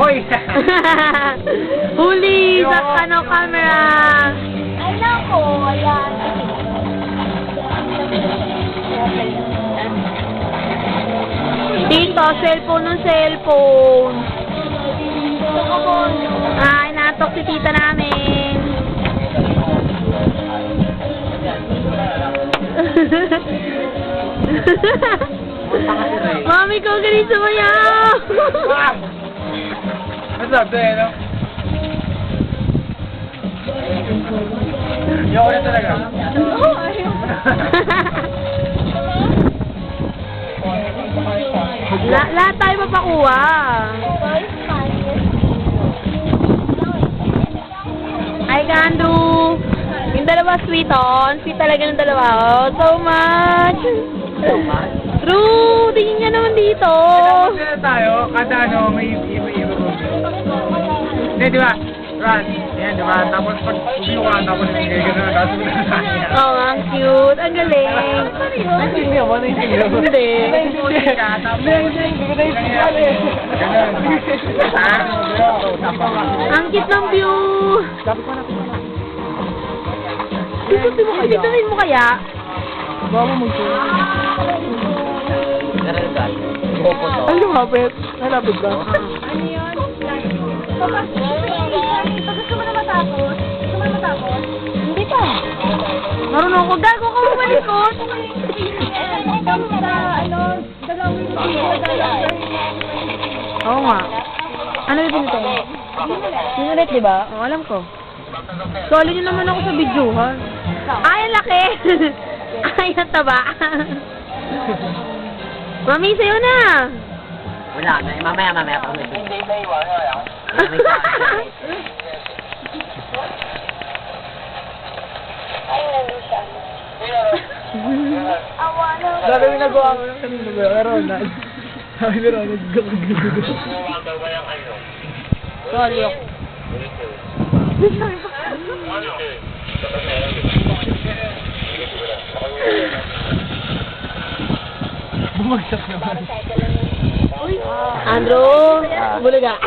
Hoy! Huli sa ano camera. Ay, nako, ayan. Dito, cellphone ng cellphone. Ah, inatok si tita namin. Mami ko, galing sumayaw! What's up, Day, no? Ayoko na talaga. La lahat tayo mapakuha. Hi, Gandu! Yung dalawa sweet, oh. Sweet talaga ng dalawa, oh. So much! True! Tingin nga naman dito. Kasi tayo, kada ano, may. Hindi, di ba? Ran, yan, di ba? Tapos pag tumiyo ka, tapos hindi ka na tapos. Oh, ang cute. Ang galing. Hindi mo, naintindihan mo. Hindi. Hindi ka, tapos... Hindi ko naintindihan eh. Ganun. Ang cute ng view. Sabi ko na po. Isutin mo kaya? Isutin mo kaya? Bawa mo mag Ay, lumapit. Nalapit ba? Ano yun? Hindi pa. Marunong ko. Gago ka mo malikot. Sa, dalawang Oo nga. Ano yung pinitay? Sinulit, di ba? Oo, alam ko. Solid yun naman ako sa video, ha? Ay, ang laki! Ay, ang taba. Mami, sa'yo na! Wala na. Eh, mamaya, mamaya pa kami. Awa na. Sabi mo nagawa mo ng kanino ba? Pero Ronald. Sabi ni Ronald, gagawin. Solid. Bumagsak naman. Andrew, bulaga.